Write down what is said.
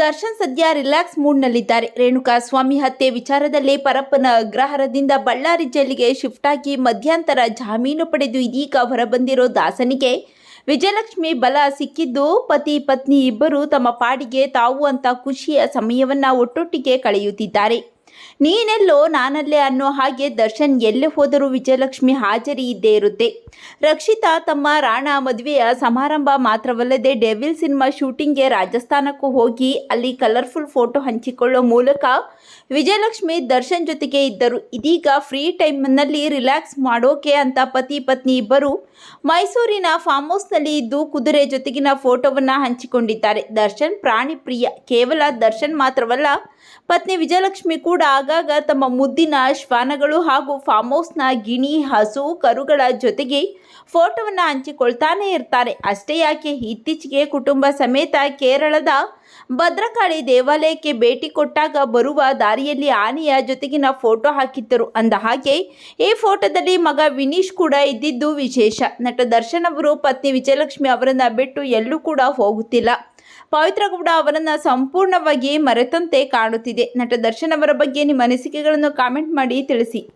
ದರ್ಶನ್ ಸದ್ಯ ರಿಲ್ಯಾಕ್ಸ್ ಮೂಡ್ನಲ್ಲಿದ್ದಾರೆ. ರೇಣುಕಾ ಸ್ವಾಮಿ ಹತ್ಯೆ ವಿಚಾರದಲ್ಲಿ ಪರಪ್ಪನ ಅಗ್ರಹಾರದಿಂದ ಬಳ್ಳಾರಿ ಜೈಲಿಗೆ ಶಿಫ್ಟ್ ಆಗಿ ಮಧ್ಯಂತರ ಜಾಮೀನು ಪಡೆದು ಇದೀಗ ಹೊರಬಂದಿರೋ ದಾಸನಿಗೆ ವಿಜಯಲಕ್ಷ್ಮಿ ಬಲ ಸಿಕ್ಕಿದ್ದು ಪತಿ, ಪತ್ನಿ ಇಬ್ಬರು ತಮ್ಮ ಪಾಡಿಗೆ ತಾವು ಅಂತ ಖುಷಿಯ ಸಮಯವನ್ನ ಒಟ್ಟೊಟ್ಟಿಗೆ ಕಳೆಯುತ್ತಿದ್ದಾರೆ. ನೀನೆಲ್ಲೋ ನಾನಲ್ಲೇ ಅನ್ನೋ ಹಾಗೆ ದರ್ಶನ್ ಎಲ್ಲೇ ಹೋದರೂ ವಿಜಯಲಕ್ಷ್ಮಿ ಹಾಜರಿ ಇದ್ದೇ ಇರುತ್ತೆ. ರಕ್ಷಿತಾ ತಮ್ಮ ರಾಣ ಮದುವೆಯ ಸಮಾರಂಭ ಮಾತ್ರವಲ್ಲದೆ ಡೆವಿಲ್ ಸಿನಿಮಾ ಶೂಟಿಂಗ್ಗೆ ರಾಜಸ್ಥಾನಕ್ಕೂ ಹೋಗಿ ಅಲ್ಲಿ ಕಲರ್ಫುಲ್ ಫೋಟೋ ಹಂಚಿಕೊಳ್ಳೋ ಮೂಲಕ ವಿಜಯಲಕ್ಷ್ಮಿ ದರ್ಶನ್ ಜೊತೆಗೆ ಇದ್ದರು. ಇದೀಗ ಫ್ರೀ ಟೈಮ್ನಲ್ಲಿ ರಿಲ್ಯಾಕ್ಸ್ ಮಾಡೋಕೆ ಅಂತ ಪತಿ ಪತ್ನಿ ಇಬ್ಬರು ಮೈಸೂರಿನ ಫಾರ್ಮ್ ಹೌಸ್ನಲ್ಲಿ ಇದ್ದು ಕುದುರೆ ಜೊತೆಗಿನ ಫೋಟೋವನ್ನ ಹಂಚಿಕೊಂಡಿದ್ದಾರೆ. ದರ್ಶನ್ ಪ್ರಾಣಿ ಪ್ರಿಯ. ಕೇವಲ ದರ್ಶನ್ ಮಾತ್ರವಲ್ಲ, ಪತ್ನಿ ವಿಜಯಲಕ್ಷ್ಮಿ ಕೂಡ ಆಗಾಗ ತಮ್ಮ ಮುದ್ದಿನ ಶ್ವಾನಗಳು ಹಾಗೂ ಫಾರ್ಮ್ ಹೌಸ್ನ ಗಿಣಿ, ಹಸು, ಕರುಗಳ ಜೊತೆಗೆ ಫೋಟೋವನ್ನು ಹಂಚಿಕೊಳ್ತಾನೆ ಇರ್ತಾರೆ. ಅಷ್ಟೇ ಯಾಕೆ? ಇತ್ತೀಚೆಗೆ ಕುಟುಂಬ ಸಮೇತ ಕೇರಳದ ಭದ್ರಕಾಳಿ ದೇವಾಲಯಕ್ಕೆ ಭೇಟಿ ಕೊಟ್ಟಾಗ ಬರುವ ದಾರಿಯಲ್ಲಿ ಆನೆಯ ಜೊತೆಗಿನ ಫೋಟೋ ಹಾಕಿದ್ದರು. ಅಂದ ಹಾಗೆ, ಈ ಫೋಟೋದಲ್ಲಿ ಮಗ ವಿನೀಶ್ ಕೂಡ ಇದ್ದಿದ್ದು ವಿಶೇಷ. ನಟ ದರ್ಶನ್ ಅವರು ಪತ್ನಿ ವಿಜಯಲಕ್ಷ್ಮಿ ಅವರನ್ನು ಬಿಟ್ಟು ಎಲ್ಲೂ ಕೂಡ ಹೋಗುತ್ತಿಲ್ಲ. ಪವಿತ್ರ ಗೌಡ ಅವರನ್ನ ಸಂಪೂರ್ಣವಾಗಿ ಮರೆತಂತೆ ಕಾಣುತ್ತಿದೆ. ನಟ ದರ್ಶನ್ ಅವರ ಬಗ್ಗೆ ನಿಮ್ಮ ಅನಿಸಿಕೆಗಳನ್ನು ಕಾಮೆಂಟ್ ಮಾಡಿ ತಿಳಿಸಿ.